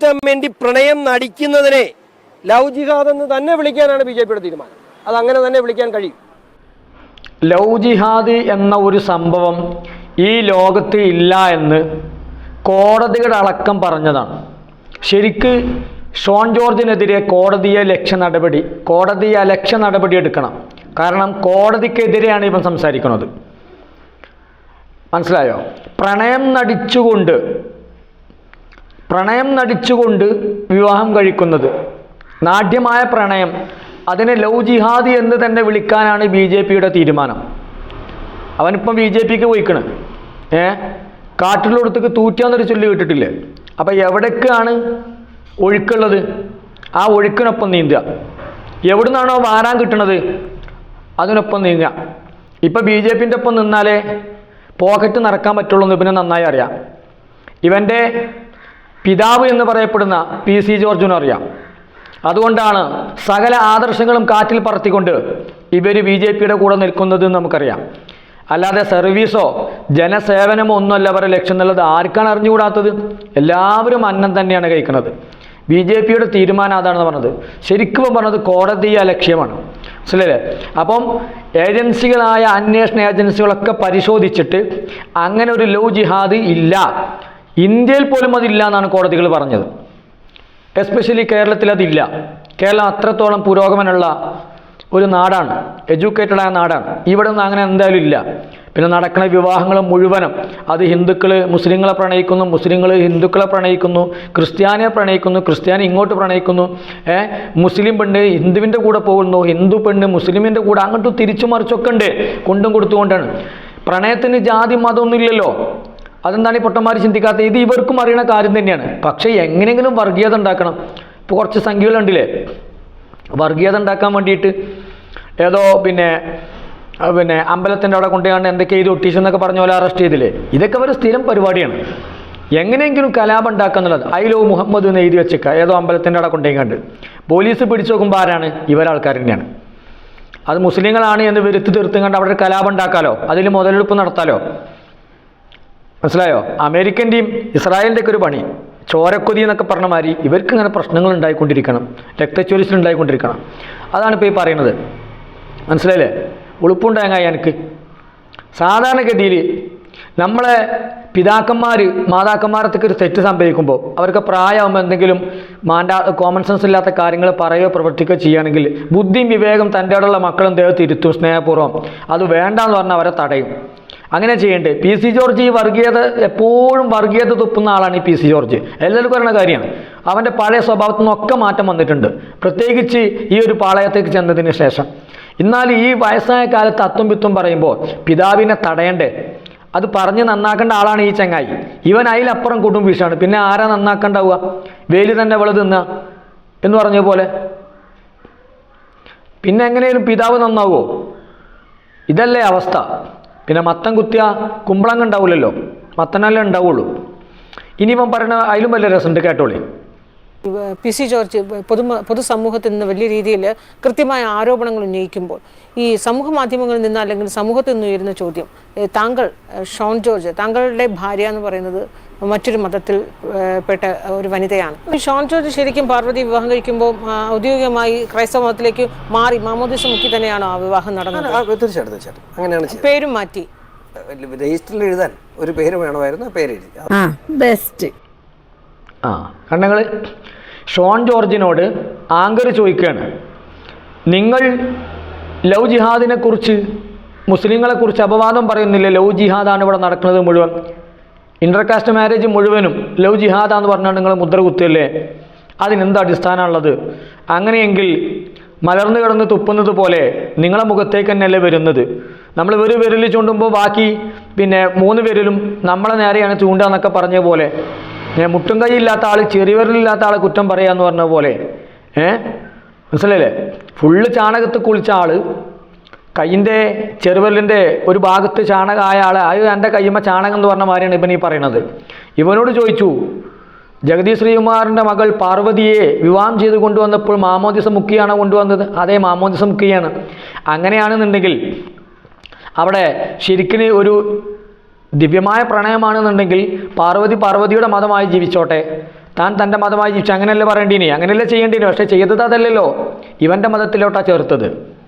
മാറ്റാൻ വേണ്ടി പ്രണയം നടിക്കുന്നതിനെ ലവ് ജിഹാദ് എന്ന് തന്നെ വിളിക്കാനാണ് ബി ജെ പിയുടെ തീരുമാനം. അത് അങ്ങനെ തന്നെ വിളിക്കാൻ കഴിയും. ലവ് ജിഹാദ് എന്ന ഒരു സംഭവം ഈ ലോകത്ത് ഇല്ല എന്ന് കോടതിയുടെ അടക്കം പറഞ്ഞതാണ്. ശരിക്ക് ഷോൺ ജോർജിനെതിരെ കോടതിയെ ലക്ഷ്യ നടപടി കോടതിയെ ലക്ഷ്യ നടപടി എടുക്കണം. കാരണം കോടതിക്കെതിരെയാണ് ഇവൻ സംസാരിക്കുന്നത്. മനസ്സിലായോ? പ്രണയം നടിച്ചുകൊണ്ട് പ്രണയം നടിച്ചുകൊണ്ട് വിവാഹം കഴിക്കുന്നത്. നാട്യമായ പ്രണയം. അതിനെ ലവ് ജിഹാദി എന്ന് തന്നെ വിളിക്കാനാണ് ബി ജെ പിയുടെ തീരുമാനം. അവനിപ്പം ബി ജെ പിക്ക് പോയിക്കണ്. ഏ? കാട്ടിലൊടുത്തേക്ക് തൂറ്റാന്നൊരു ചൊല്ലി വിട്ടിട്ടില്ലേ അപ്പം എവിടേക്കാണ് ഒഴുക്കുള്ളത്? ആ ഒഴുക്കിനൊപ്പം നീന്തുക. എവിടെ നിന്നാണോ വാരാൻ കിട്ടണത്? അതിനൊപ്പം നീങ്ങുക. ഇപ്പം ബി ജെ പിന്റെ ഒപ്പം നിന്നാലേ പോക്കറ്റ് നടക്കാൻ പറ്റുള്ളൂ എന്ന് ഇവന് നന്നായി അറിയാം. ഇവന്റെ പിതാവ് എന്ന് പറയപ്പെടുന്ന പി സി ജോർജിനും അറിയാം. അതുകൊണ്ടാണ് സകല ആദർശങ്ങളും കാറ്റിൽ പറത്തിക്കൊണ്ട് ഇവർ ബി ജെ പിയുടെ കൂടെ നിൽക്കുന്നത് എന്ന് നമുക്കറിയാം. അല്ലാതെ സർവീസോ ജനസേവനമോ ഒന്നുമല്ല അവരുടെ ലക്ഷ്യം എന്നുള്ളത് ആർക്കാണ് അറിഞ്ഞുകൂടാത്തത്? എല്ലാവരും അന്നം തന്നെയാണ് കഴിക്കുന്നത്. ബി ജെ പിയുടെ തീരുമാനം അതാണെന്ന് പറഞ്ഞത്. ശരിക്കും പറഞ്ഞത് കോടതിയ ലക്ഷ്യമാണ്. മനസ്സിലല്ലേ അപ്പം ഏജൻസികളായ അന്വേഷണ ഏജൻസികളൊക്കെ പരിശോധിച്ചിട്ട് അങ്ങനെ ഒരു ലോ ജിഹാദ് ഇല്ല. ഇന്ത്യയിൽ പോലും അതില്ല എന്നാണ് കോടതികൾ പറഞ്ഞത്. എസ്പെഷ്യലി കേരളത്തിൽ അതില്ല. കേരളം അത്രത്തോളം പുരോഗമനമുള്ള ഒരു നാടാണ്. എഡ്യൂക്കേറ്റഡ് ആയ നാടാണ്. ഇവിടെ ഒന്നും അങ്ങനെ എന്തായാലും ഇല്ല. പിന്നെ നടക്കുന്ന വിവാഹങ്ങൾ മുഴുവനും അത് ഹിന്ദുക്കൾ മുസ്ലിങ്ങളെ പ്രണയിക്കുന്നു മുസ്ലിങ്ങൾ ഹിന്ദുക്കളെ പ്രണയിക്കുന്നു ക്രിസ്ത്യാനിയെ പ്രണയിക്കുന്നു ക്രിസ്ത്യാനി ഇങ്ങോട്ട് പ്രണയിക്കുന്നു. ഏ? മുസ്ലിം പെണ്ണ് ഹിന്ദുവിന്റെ കൂടെ പോകുന്നു ഹിന്ദു പെണ്ണ് മുസ്ലിമിന്റെ കൂടെ അങ്ങോട്ട് തിരിച്ചു മറിച്ചൊക്കെ ഉണ്ട്. കൊണ്ടും കൊടുത്തുകൊണ്ടാണ്. പ്രണയത്തിന് ജാതി മതമൊന്നും ഇല്ലല്ലോ. അതെന്താണ് ഈ പൊട്ടന്മാർ ചിന്തിക്കാത്തത്? ഇത് ഇവർക്കും അറിയണ കാര്യം തന്നെയാണ്. പക്ഷേ എങ്ങനെയെങ്കിലും വർഗീയത ഉണ്ടാക്കണം. ഇപ്പോൾ കുറച്ച് സംഖ്യകളുണ്ടില്ലേ വർഗീയത ഉണ്ടാക്കാൻ വേണ്ടിയിട്ട് ഏതോ പിന്നെ പിന്നെ അമ്പലത്തിന്റെ അവിടെ കൊണ്ടുപോയി എന്തൊക്കെ ചെയ്ത് ഒട്ടീസ് എന്നൊക്കെ പറഞ്ഞ പോലെ അറസ്റ്റ് ചെയ്തില്ലേ? ഇതൊക്കെ ഒരു സ്ഥിരം പരിപാടിയാണ്. എങ്ങനെയെങ്കിലും കലാപം ഉണ്ടാക്കുക എന്നുള്ളത്. ഐലോ മുഹമ്മദ് എന്ന് എഴുതി വെച്ചേക്കുക. ഏതോ അമ്പലത്തിന്റെ അവിടെ കൊണ്ടുപോയി കണ്ട്. പോലീസ് പിടിച്ചു നോക്കുമ്പോൾ ആരാണ്? ഇവരാൾക്കാർ തന്നെയാണ്. അത് മുസ്ലിങ്ങളാണ് എന്ന് വരുത്തി തീർത്തും കണ്ട് അവിടെ കലാപം ഉണ്ടാക്കാലോ? അതിൽ മുതലെടുപ്പ് നടത്താലോ? മനസ്സിലായോ? അമേരിക്കന്റെയും ഇസ്രായേലിന്റെ ഒക്കെ ഒരു പണി. ചോരക്കൊതി എന്നൊക്കെ പറഞ്ഞ മാതിരി ഇവർക്ക് ഇങ്ങനെ പ്രശ്നങ്ങൾ ഉണ്ടായിക്കൊണ്ടിരിക്കണം. രക്തച്ചൊരിച്ചിൽ ഉണ്ടായിക്കൊണ്ടിരിക്കണം. അതാണ് ഇപ്പോൾ ഈ പറയുന്നത്. മനസ്സിലായില്ലേ? ഉളുപ്പുണ്ടായ എനിക്ക്. സാധാരണഗതിയിൽ നമ്മളെ പിതാക്കന്മാർ മാതാക്കന്മാരത്തൊക്കെ ഒരു തെറ്റ് സംഭവിക്കുമ്പോൾ അവർക്ക് പ്രായമാകുമ്പോൾ എന്തെങ്കിലും മാണ്ടാ കോമൺ സെൻസ് ഇല്ലാത്ത കാര്യങ്ങൾ പറയുകയോ പ്രവർത്തിക്കുകയോ ചെയ്യുകയാണെങ്കിൽ ബുദ്ധിയും വിവേകം തന്റെ അടുള്ള മക്കളും ദേഹത്ത് സ്നേഹപൂർവം. അത് വേണ്ടാന്ന് പറഞ്ഞാൽ അവരെ തടയും. അങ്ങനെ ചെയ്യേണ്ടത് പി സി ജോർജ് ഈ വർഗീയത എപ്പോഴും വർഗീയത തുപ്പുന്ന ആളാണ് ഈ പി സി ജോർജ്. എല്ലാവർക്കും പറയുന്ന കാര്യമാണ്. അവന്റെ പഴയ സ്വഭാവത്തിൽ നിന്നൊക്കെ മാറ്റം വന്നിട്ടുണ്ട്. പ്രത്യേകിച്ച് ഈ ഒരു പാളയത്തേക്ക് ചെന്നതിന് ശേഷം. എന്നാൽ ഈ വയസ്സായ കാലത്ത് അത്തും പിത്തും പറയുമ്പോൾ പിതാവിനെ തടയണ്ടേ? അത് പറഞ്ഞ് നന്നാക്കേണ്ട ആളാണ് ഈ ചങ്ങായി. ഇവൻ അതിലപ്പുറം കൂട്ടും വീശാണ്. പിന്നെ ആരാ നന്നാക്കണ്ടാവുക? വേലി തന്നെ അവൾ തിന്ന. എന്ന് പറഞ്ഞ പോലെ. പിന്നെ എങ്ങനെയും പിതാവ് നന്നാവുമോ ഇതല്ലേ അവസ്ഥ. പിന്നെ മത്തം കുത്തിയ കുമ്പളങ്ങ ഉണ്ടാവില്ലല്ലോ മത്തനല്ലേ ഉണ്ടാവുള്ളൂ. ഇനി ഇവൻ പറയുന്ന അതിലും വലിയ രസമുണ്ട് കേട്ടോളി. പി സി ജോർജ് പൊതു പൊതുസമൂഹത്തിൽ നിന്ന് വലിയ രീതിയിൽ കൃത്യമായ ആരോപണങ്ങൾ ഉന്നയിക്കുമ്പോൾ ഈ സമൂഹ മാധ്യമങ്ങളിൽ നിന്ന് അല്ലെങ്കിൽ സമൂഹത്തിൽ നിന്ന് ഉയരുന്ന ചോദ്യം താങ്കൾ ഷോൺ ജോർജ് താങ്കളുടെ ഭാര്യ എന്ന് പറയുന്നത് മറ്റൊരു മതത്തിൽ പെട്ട ഒരു വനിതയാണ്. ഷോൺ ജോർജ് ശരിക്കും പാർവതി വിവാഹം കഴിക്കുമ്പോൾ ഔദ്യോഗികമായി ക്രൈസ്തവ മതത്തിലേക്ക് മാറി മാമോദിസ മുക്കി തന്നെയാണോ ആ വിവാഹം നടന്നത്? ആ, തീർച്ചയായിട്ടും തീർച്ചയായിട്ടും. അങ്ങനെയാണ് പേരും മാറ്റി. രജിസ്റ്ററിൽ എഴുതാൻ ഒരു പേര് വേണമായിരുന്നു പേര് എഴുതി ബെസ്റ്റ്. ആ. കാരണം ഞങ്ങൾ ഷോൺ ജോർജിനോട് ആങ്കർ ചോദിക്കുകയാണ്. നിങ്ങൾ ലവ് മുസ്ലിങ്ങളെ കുറിച്ച് അപവാദം പറയുന്നില്ല? ലവ് ജിഹാദാണ് ഇവിടെ നടക്കുന്നത് മുഴുവൻ. ഇന്റർകാസ്റ്റ് മാരേജ് മുഴുവനും ലവ് ജിഹാദാന്ന് പറഞ്ഞാൽ നിങ്ങൾ മുദ്ര കുത്തിയല്ലേ അതിനെന്ത് അടിസ്ഥാനമുള്ളത് അങ്ങനെയെങ്കിൽ മലർന്നു കിടന്ന് തുപ്പുന്നത് പോലെ നിങ്ങളെ മുഖത്തേക്ക് തന്നെയല്ലേ വരുന്നത്? നമ്മൾ ഒരു വിരൽ ചൂണ്ടുമ്പോൾ ബാക്കി പിന്നെ മൂന്ന് വിരലും നമ്മളെ നേരെയാണ് ചൂണ്ടാന്നൊക്കെ പറഞ്ഞ പോലെ മുട്ടും കൈ ഇല്ലാത്ത ആൾ ചെറിയവരിലില്ലാത്ത ആളെ കുറ്റം പറയാന്ന് പറഞ്ഞ പോലെ ഏ മനസ്സിലല്ലേ ഫുള്ള് ചാണകത്ത് കുളിച്ച ആൾ കയ്യിന്റെ ചെറുവലിന്റെ ഒരു ഭാഗത്ത് ചാണകമായ ആൾ അത് എന്റെ കയ്യുമ്മ ചാണകം എന്ന് പറഞ്ഞ മാതിരിയാണ് ഇവൻ ഈ പറയണത്. ഇവനോട് ചോദിച്ചു ജഗതി ശ്രീകുമാറിന്റെ മകൾ പാർവതിയെ വിവാഹം ചെയ്ത് കൊണ്ടുവന്നപ്പോൾ മാമോദിസ മുക്കിയാണ് കൊണ്ടുവന്നത്? അതേ മാമോദിസ മുക്കിയാണ്. അങ്ങനെയാണെന്നുണ്ടെങ്കിൽ അവിടെ ശരിക്കിന് ഒരു ദിവ്യമായ പ്രണയമാണെന്നുണ്ടെങ്കിൽ പാർവതി പാർവതിയുടെ മതമായി ജീവിച്ചോട്ടെ. താൻ തന്റെ മതമായി ജീവിച്ചു. അങ്ങനെയല്ലേ പറയേണ്ടീനി? അങ്ങനെയല്ലേ ചെയ്യേണ്ടീനി? പക്ഷേ ചെയ്തത് അതല്ലല്ലോ. ഇവന്റെ മതത്തിലോട്ടാണ് ചേർത്തത്.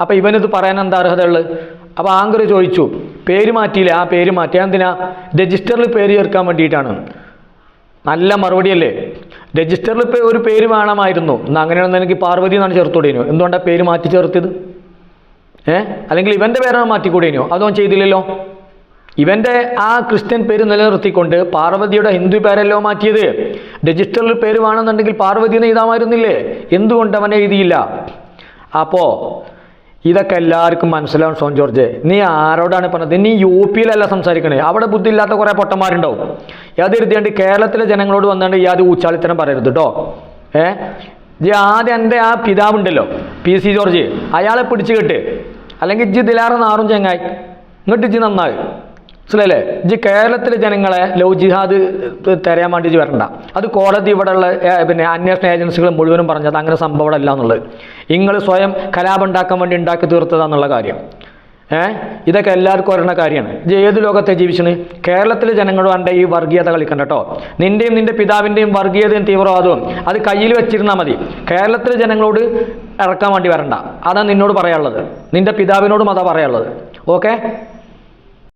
അപ്പോൾ ഇവനിത് പറയാൻ എന്താ അർഹതയുള്ളത്? അപ്പോൾ ആങ്കർ ചോദിച്ചു പേര് മാറ്റിയില്ല? ആ പേര് മാറ്റിയാൽ എന്തിനാ? രജിസ്റ്ററിൽ പേര് ചേർക്കാൻ വേണ്ടിയിട്ടാണ്. നല്ല മറുപടിയല്ലേ. രജിസ്റ്ററിൽ ഇപ്പോൾ ഒരു പേര് വേണമായിരുന്നു. എന്നാൽ അങ്ങനെയാണെന്ന് എനിക്ക് പാർവതി എന്നാണ് ചേർത്തുകൂടിയനോ എന്തുകൊണ്ടാണ് പേര് മാറ്റി ചേർത്തത് ഏ? അല്ലെങ്കിൽ ഇവന്റെ പേരാണ് മാറ്റിക്കൂടിയനോ അതോ ചെയ്തില്ലല്ലോ? ഇവന്റെ ആ ക്രിസ്ത്യൻ പേര് നിലനിർത്തിക്കൊണ്ട് പാർവതിയുടെ ഹിന്ദു പേരല്ലോ മാറ്റിയത്. രജിസ്റ്ററിൽ പേര് വേണമെന്നുണ്ടെങ്കിൽ പാർവതി എന്ന് എഴുതാമായിരുന്നില്ലേ? എന്തുകൊണ്ട് അവൻ എഴുതിയില്ല? അപ്പോൾ ഇതൊക്കെ എല്ലാവർക്കും മനസ്സിലാവും സോൺ ജോർജ്. നീ ആരോടാണ് പറഞ്ഞത്? നീ യു പിയിലല്ല സംസാരിക്കണേ. അവിടെ ബുദ്ധിയില്ലാത്ത കുറേ പൊട്ടന്മാരുണ്ടാവും. യാതിരുത്തിയാണ്ട് കേരളത്തിലെ ജനങ്ങളോട് വന്നാണ്ട് യാത് ഊച്ചാളിത്തരം പറയരുത് കേട്ടോ ഏ? ജി ആദ്യം എന്റെ ആ പിതാവുണ്ടല്ലോ പി സി ജോർജ്. അയാളെ പിടിച്ചു കെട്ട്. അല്ലെങ്കിൽ ഇജ്ജ് ദിലാറ നാറും ചെങ്ങായി. ഇങ്ങോട്ട് ഇജ്ജ് നന്നായി. മനസ്സിലല്ലേ ഇജ് കേരളത്തിലെ ജനങ്ങളെ ലവ് ജിഹാദ് തരാൻ വേണ്ടി വരണ്ട. അത് കോടതി ഇവിടെയുള്ള പിന്നെ അന്വേഷണ ഏജൻസികൾ മുഴുവനും പറഞ്ഞത് അങ്ങനെ സംഭവം അല്ല എന്നുള്ളത്. നിങ്ങൾ സ്വയം കലാപം ഉണ്ടാക്കാൻ വേണ്ടി ഉണ്ടാക്കി തീർത്തതാന്നുള്ള കാര്യം. ഏഹ് ഇതൊക്കെ എല്ലാവർക്കും ഒരെണ്ണ കാര്യമാണ്. ഇത് ഏത് ലോകത്തെ ജീവിച്ചണ് കേരളത്തിലെ ജനങ്ങളും ഈ വർഗീയത കളിക്കണ്ട കേട്ടോ നിന്റെയും നിന്റെ പിതാവിന്റെയും വർഗീയതയും തീവ്രവാദവും അത് കയ്യിൽ വെച്ചിരുന്നാൽ മതി. കേരളത്തിലെ ജനങ്ങളോട് ഇറക്കാൻ വേണ്ടി വരണ്ട. അതാണ് നിന്നോട് പറയാനുള്ളത്. നിന്റെ പിതാവിനോടും അതാ പറയാനുള്ളത്. ഓക്കെ?